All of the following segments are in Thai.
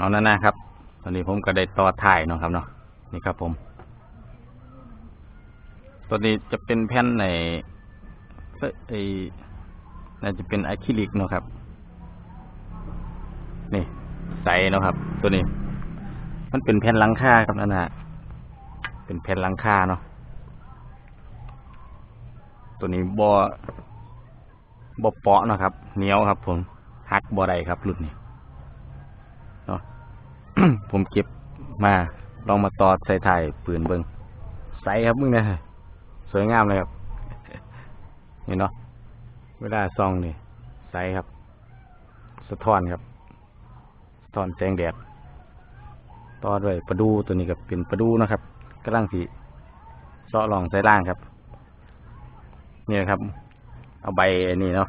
เอานั่นนะครับ ตอนนี้ผมก็ได้ต่อถ่ายเนาะครับเนาะนี่ครับผมตัวนี้จะเป็นแผ่นในเอ้ยไอน่าจะเป็นอะคริลิกเนาะครับ นี่ใสเนาะครับ ตัวนี้ มันเป็นแผ่นลังคาครับนั่นนะเป็นแผ่นลังคาเนาะตัวนี้บอบอเปาะเนาะครับเหนียวครับ ผมหักบอใดครับหลุดนี่ เนาะผมเก็บมาลองมาต่อใส่ถ่ายปืนเบิงใสครับมึงเนี่ยสวยงามเลยครับนี่เนาะเวลาซองนี่ใสครับ สะท้อนครับสะท้อนแสงแดดต่อด้วยประดูตัวนี้ก็เป็นประดูนะครับกำลังสีเสาะลองใส่ล่างครับนี่นะครับ เอาใบนนี้เนาะ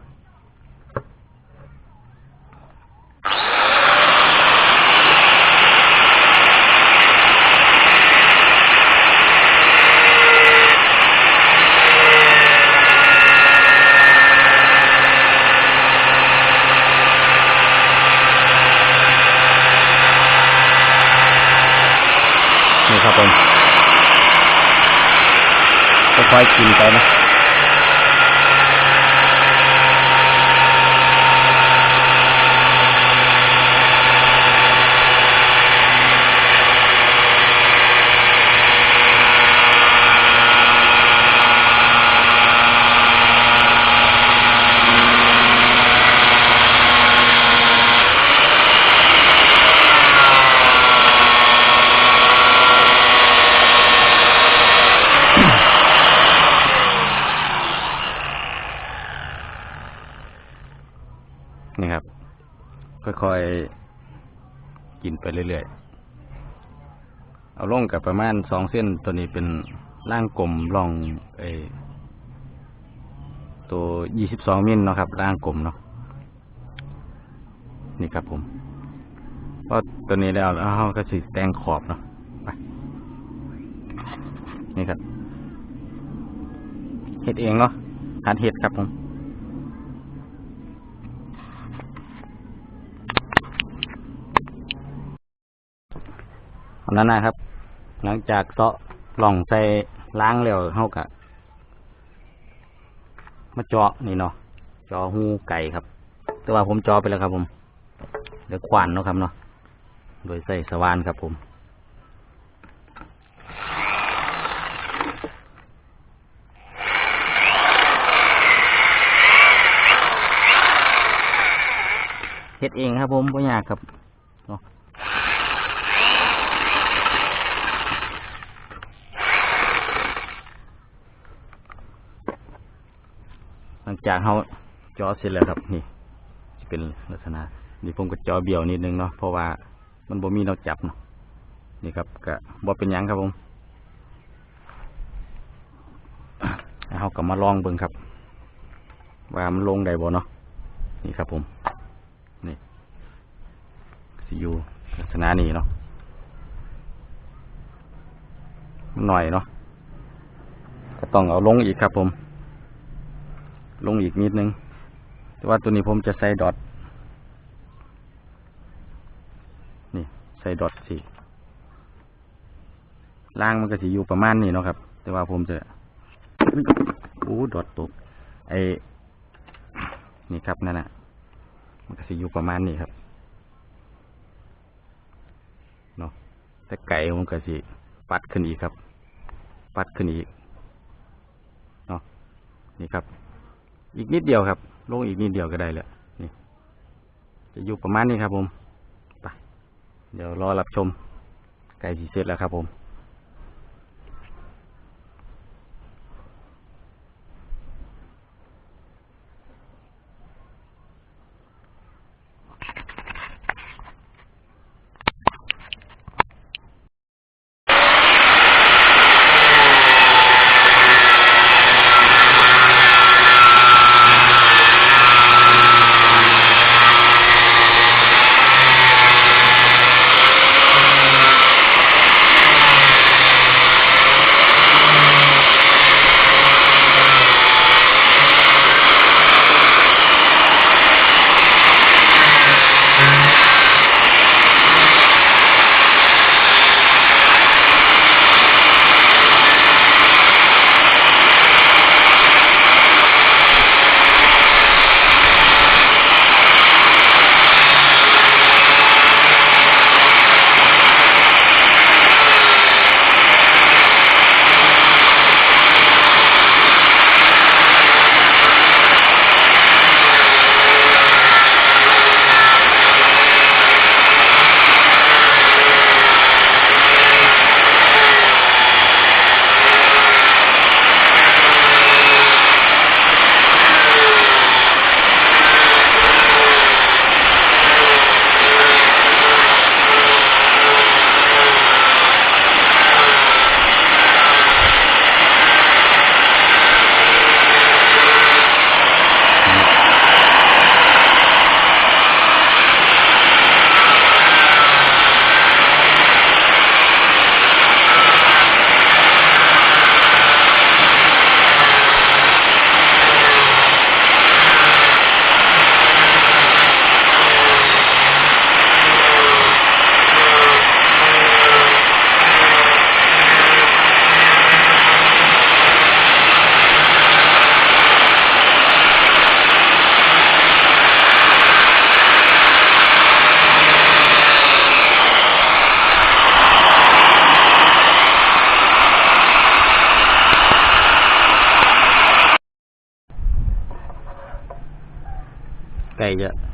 ค่อยๆกินไปนะ ไปเรื่อยๆ เอาลงกับประมาณสองเส้นตัวนี้เป็นร่างกลมรองเอตัวยี่สิบสองมิลเนาะครับร่างกลมเนาะนี่ครับผมพราะตัวนี้แล้วแล้วเราก็สิแต่งขอบเนาะไปนี่ครับเห็ดเองเนาะหัดเห็ดครับผมำนั้นนะครับ หลังจากเซาะหล่องใส่ล้างแล้วเฮากะมาเจาะนี่เนาะเจาะหูไก่ครับ แต่ว่าผมเจาะไปแล้วครับผมเดี๋ยวควานเนาะครับเนาะโดยใส่สว่านครับผมเฮ็ดเองครับผมไม่ยากครับเนาะ หลัง จากเขาจอเสร็จแล้วครับ นี่จะเป็นลักษณะนี่ผมก็จอเบี่ยวนิดนึงเนาะเพราะว่ามันบ่มีเราจับเนาะนี่ครับก็บ่เป็นยังครับผมแล้วเขาก็มาลองเบิ่งครับ ว่ามันลงได้บ่เนาะนี่ครับผมนี่สิอยู่ลักษณะนี้เนาะหน่อยเนาะก็ต้องเอาลงอีกครับผม ลงอีกนิดนึง แต่ว่าตัวนี้ผมจะใส่ดอทนี่ใส่ดอทสิล่างมันก็สิอยู่ประมาณนี้เนาะครับ แต่ว่าผมจะโอ้ดอทตกไอ้นี่ครับนั่นน่ะ มันก็สิอยู่ประมาณนี้ครับเนาะแต่ไก่มันก็สิปัดขึ้นอีกครับ ปัดขึ้นอีกเนาะนี่ครับ อีกนิดเดียวครับ ลงอีกนิดเดียวก็ได้แล้วนี่จะอยู่ประมาณนี้ครับผมไปเดี๋ยวรอรับชมไก่สีเสร็จแล้วครับผม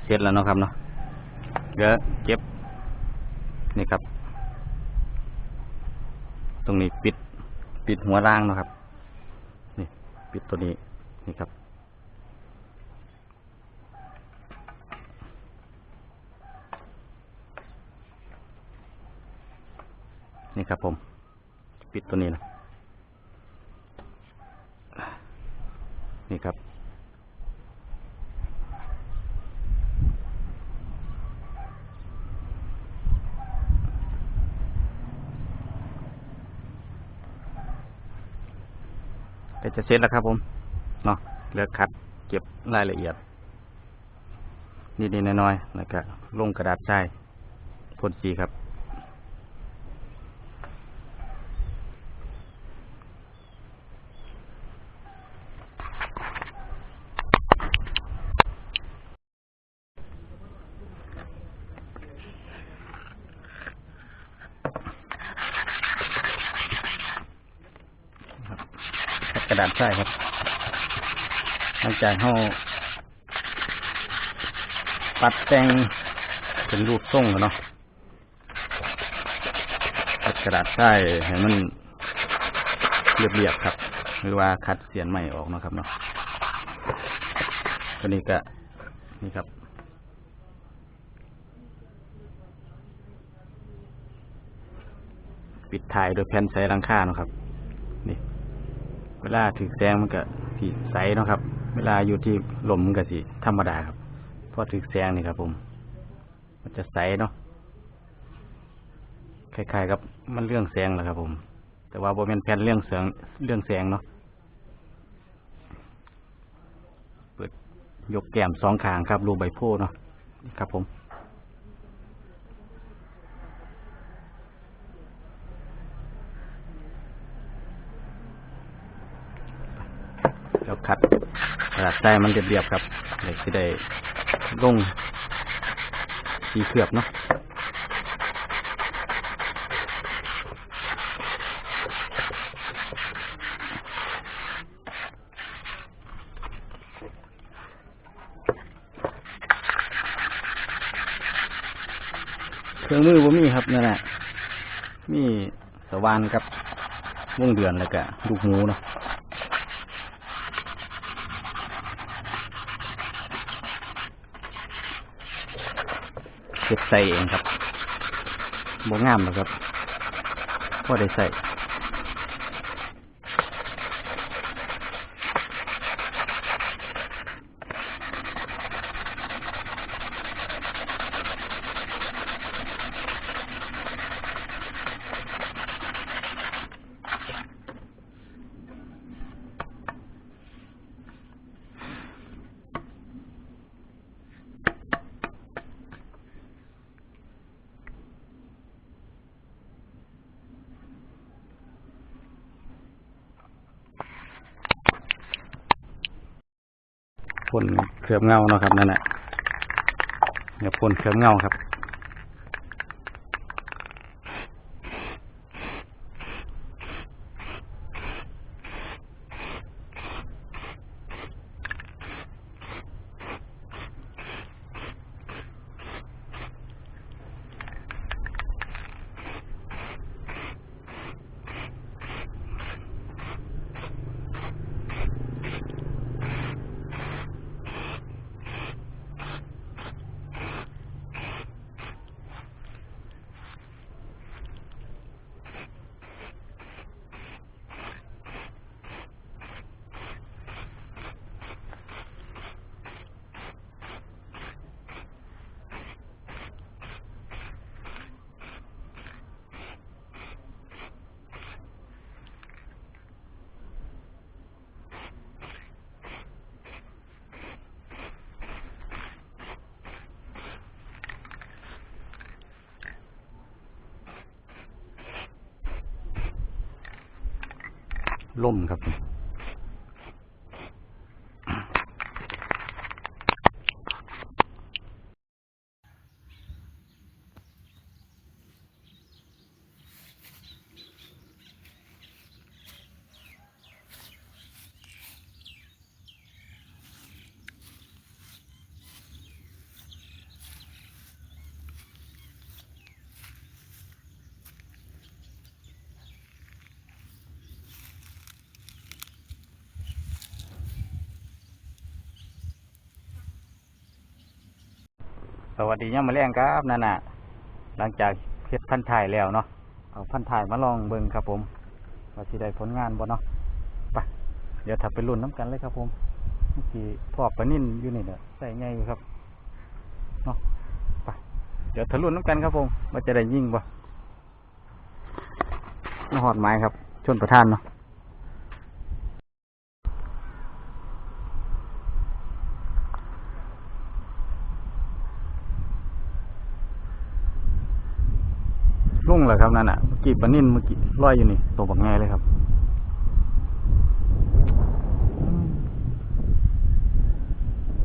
เสร็จแล้วเนาะครับเนาะเดี๋ยวเก็บ นี่ครับ ตรงนี้ปิด ปิดหัวล่างเนาะครับ นี่ ปิดตัวนี้ นี่ครับ นี่ครับผม ปิดตัวนี้นะ นี่ครับ ก็จะ เสร็จแล้วครับผมเนาะเหลือคัดเก็บรายละเอียดนิดๆน้อยๆแล้วก็ลงกระดาษทรายพ่นสีครับ ระดาษทรายครับหลังจากเขาปัดแต่งเป็นรูปทรงเนาะปัดกระดาษทรายให้มันเรียบๆครับ หรือว่าคัดเสียนใหม่ออกนะครับเนาะตัวนี้ก็นี่ครับปิดท้ายโดวยแผ่นใสหลังค่านะครับ นี่ วลาถือแสงมันก็สีใสเนาะครับ เวลาอยู่ที่ลมมันก็สีธรรมดาครับเพราะถือแสงนี่ครับผม มันจะใสเนาะคล้ายๆกับมันเรื่องแสงแหละครับผม แต่ว่าโบเป็นแผ่นเรื่องแสงเรื่องแสงเนาะเปิดยกแก้มสองขางครับรูใบโพเนาะครับผม แล้วคัด กระดาษทรายมันเรียบๆครับเดี๋ยวจะได้ลงสีเขือบเนาะเครื่องมือผมมีครับนั่นแหละมีสว่านกับวงเดือนแล้วก็ลูกหมูเนาะ เก็บ ใส่เองครับบ่งามหรอกครับพอได้ใส่ เคลือบเงาเนาะครับนั่นแหละเดี๋ยพ่นเคลือบเงาครับ ล่มครับ สวัสดีย่ามมาแรงครับนั่นน่ะ หลังจากเฮ็ดพันถ่ายแล้วเนาะเอาพันถ่ายมาลองเบิ่งครับผมว่าสิได้ผลงานบ่เนาะไปเดี๋ยวถ้าไปรุ่นน้ำกันเลยครับผมเมื่อกี้พอกปนิ่นอยู่นี่เนี่ยใส่ไงอยู่ครับเนาะไปเดี๋ยวถ้ารุ่นน้ำกันครับผมว่าจะได้ยิ่งบ่หอดไม้ครับ ชนประทานเนาะ ลุ่งเหรอครับนั่นอะเมื่อกี้ปลานิ่นเมื่อกี้ลอยอยู่นี่ตัวบักแง่เลยครับ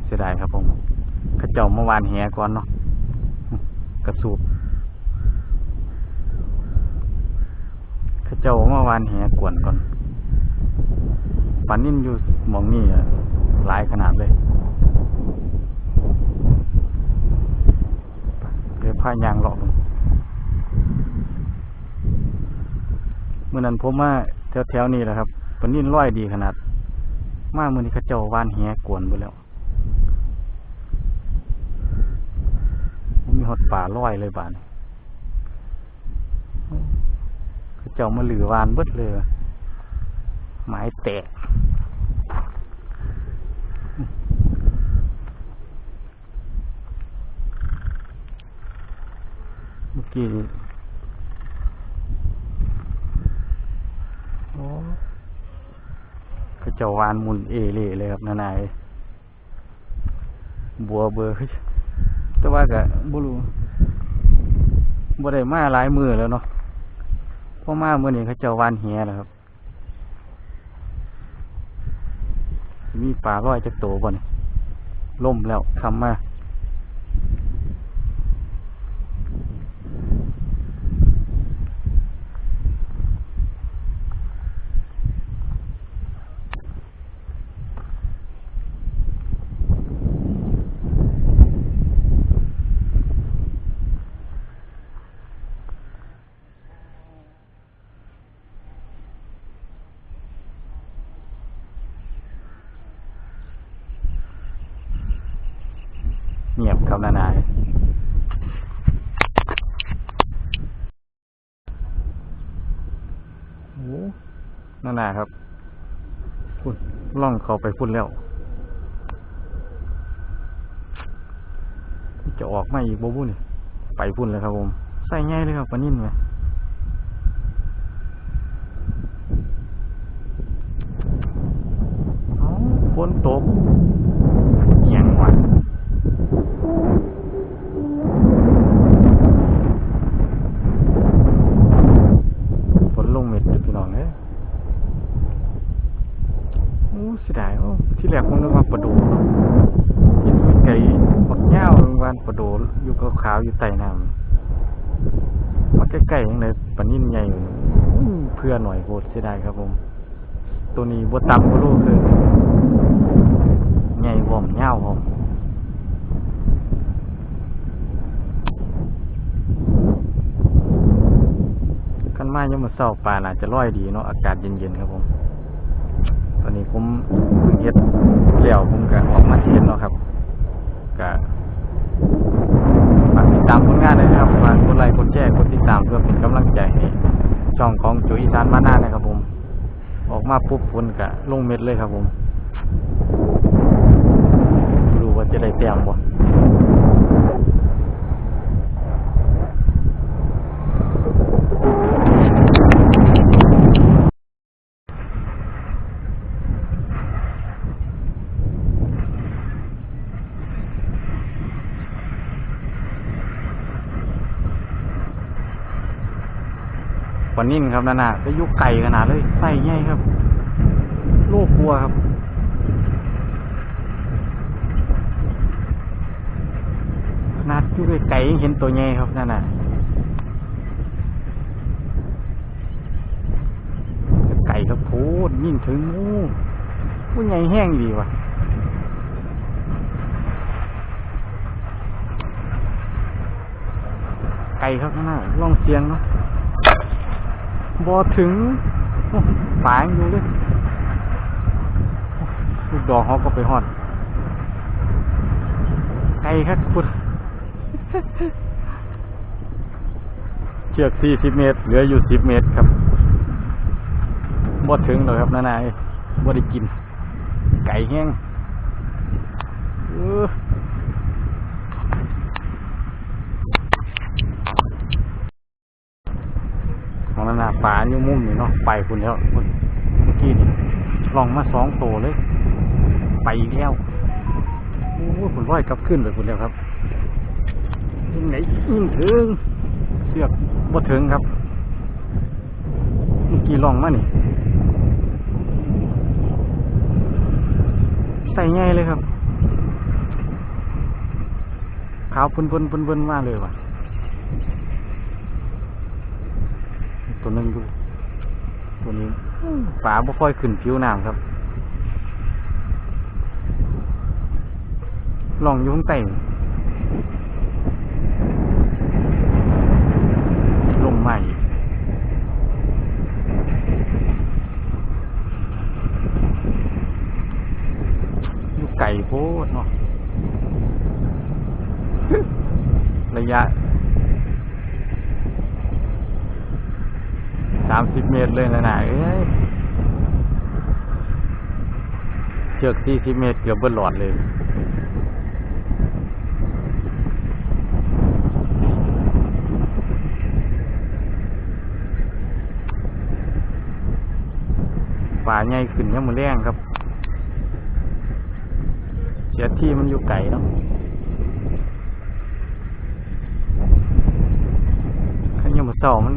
เสียดายครับผมเข้าเจ้าเมื่อวานแหก่อนเนาะกระสูบเข้าเจ้าเมื่อวานแหกวนก่อนปลานิ่นอยู่หมองนี่อะหลายขนาดเลยเดี๋ยวพายางเลาะ เมื่อนั้นผมมาแถวแถวๆนี้แหละครับปลานิ่นร้อยดีขนาด มาเมือนี้เขาเจ้าวานแหกวนไปแล้วมีหดป่าร้อยเลยบานเขาเจ้ามาหลือวานเบิดเลยไม้แตกเมื่อกี้ โอ้เขาเจ้าวานมุนเอเล่เลยครับนานายบัวเบอร์คือแต่ว่าก็บ่รู้บ่ได้มาหลายมือแล้วเนาะพอมาเมื่อนี้เขาเจ้าวานเหแล้วครับ มีปลาร้อยจักโตบ่นี่ล่มแล้วคำมา นานาโอ้นานาครับพุ่นล่องเขาไปพุ่นแล้ว จะออกมาอีกบ่บุนี่ไปพุ่นเลยครับผม ใส่ง่ายเลยครับปลานิ่นไหมฝนตกเอียงวะ ฝนลงเม็ดอยู่พี่น้องเอ้ยโอ้เสียดายโอ้ที่แรกผมนึกว่าปลาโดูเนาะเห็นมันไก่บักเหย้าววันปลาโดูอยู่ขาวๆอยู่ใต้น้ำมาใกล้ๆยังไงปลานิ่นใหญ่อยู่อื้ อยโคตรเสียดายครับผม ตัวนี้บต่ำกว่าโลคือใหญ่ว่อมเหย้าวผมขั้นมายังมาเศร้าปลาน่าจะร้อยดีเนาะอากาศเย็นๆครับผม ตอนนี้ผมเฮ็ดเลี้ยวผมก็ออกมาเทียนเนาะครับก็ฝากติดตามผลงานด้วยนะครับฝากกดไลค์กดแชร์กดติดตามเพื่อเป็นกำลังใจให้ ช่องของจุอีสานมานานะครับผม ออกมาปุ๊บฝนกะลงเม็ดเลยครับผมดูว่าจะได้แต้มบ่ ป ลานิ่นครับนั่นน่ะไปยุกไก่ขนาดเลยใส่ใหญ่ครับ โลกกลัวครับขนาดยู่ไก่ยังเห็นตัวใหญ่ครับนั่นน่ะไก่ครับโพดยิ่งถึงโอ้ผู้ใหญ่แห้งดีว่ะไก่ครับนั่นน่ะล่องเสียงเนาะ บอถึงฝางอยู่เลยลูกดอกเขาก็ไปหอดไกลครับพุดเชือก40เมตร เหลืออยู่10เมตรครับบ่ถึงหรอกครับนานายบ่ได้กิน ไก่แห้งเออของนานาปลาอยู่มุมนี่ เนาะไปคุณแล้วเมื่อกี้นี่ลองมาสองโตเลย ไปแล้วโอ้ยผมร้อยกลับขึ้นไปคุณแล้วครับยิ่งไหนยิ่งถึงเสือกบ่ถึงครับเมื่อกี้ลองมานี่ใส่ง่ายเลยครับ ขาวพุนพุนพุนพุนมาเลยว่ะตัวหนึงดู ตัวนี้ฝาบ่ค่อยขึ้นผิวน้ำครับลองอยุ่ข้างใต้ลมใหม่อยู่ไก่โพดเนาะ ระยะสามสิบเมตรเลยนะน่ะเอ้ย เชือก สี่สิบเมตรเกือบเบิดหลอดเลยป่าใหญ่ขึ้นยังมือแรงครับ เสียที่มันอยู่ไกลเนาะขันยังมือเศร้ามัน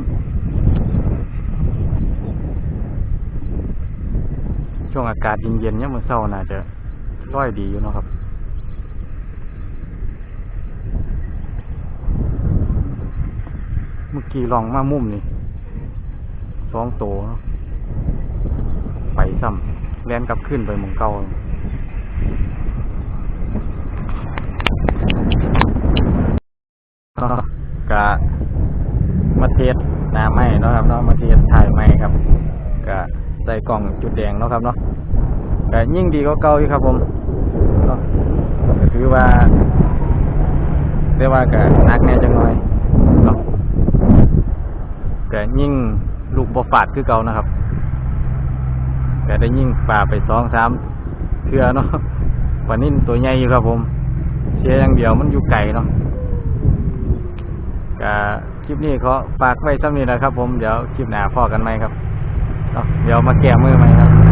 ช่วงอากาศเย็นๆยังมือเศร้าน่าจะร้อยดีอยู่เนาะครับเมื่อกี้ลองมามุมนี่สองโตเนาะไปซ้ำแลนกลับขึ้นไปมองเก่าก็กะมาเทสหน้าไม้เนาะครับเนาะมาเทสถ่ายไม้ครับกะ ใส่กล่องจุดแดงเนาะครับเนาะกะยิ่งดีก็เก่าอยู่ครับผมเนาะถือว่าเรียกว่ากะนักแน่จังหน่อยเนาะกะยิ่งลูกบฟาดคือเก่านะครับก็ได้ยิ่งป่าไปสองสามเทือเนาะปานิ่นตัวใหญ่อยู่ครับผมเสียอย่างเดียวมันอยู่ไกลเนาะก็คลิปนี้เขาฝากไว้สักนิดนะครับผมเดี๋ยวคลิปหน้าพอกันไหมครับ เดี๋ยวมาแก้มือใหมครับ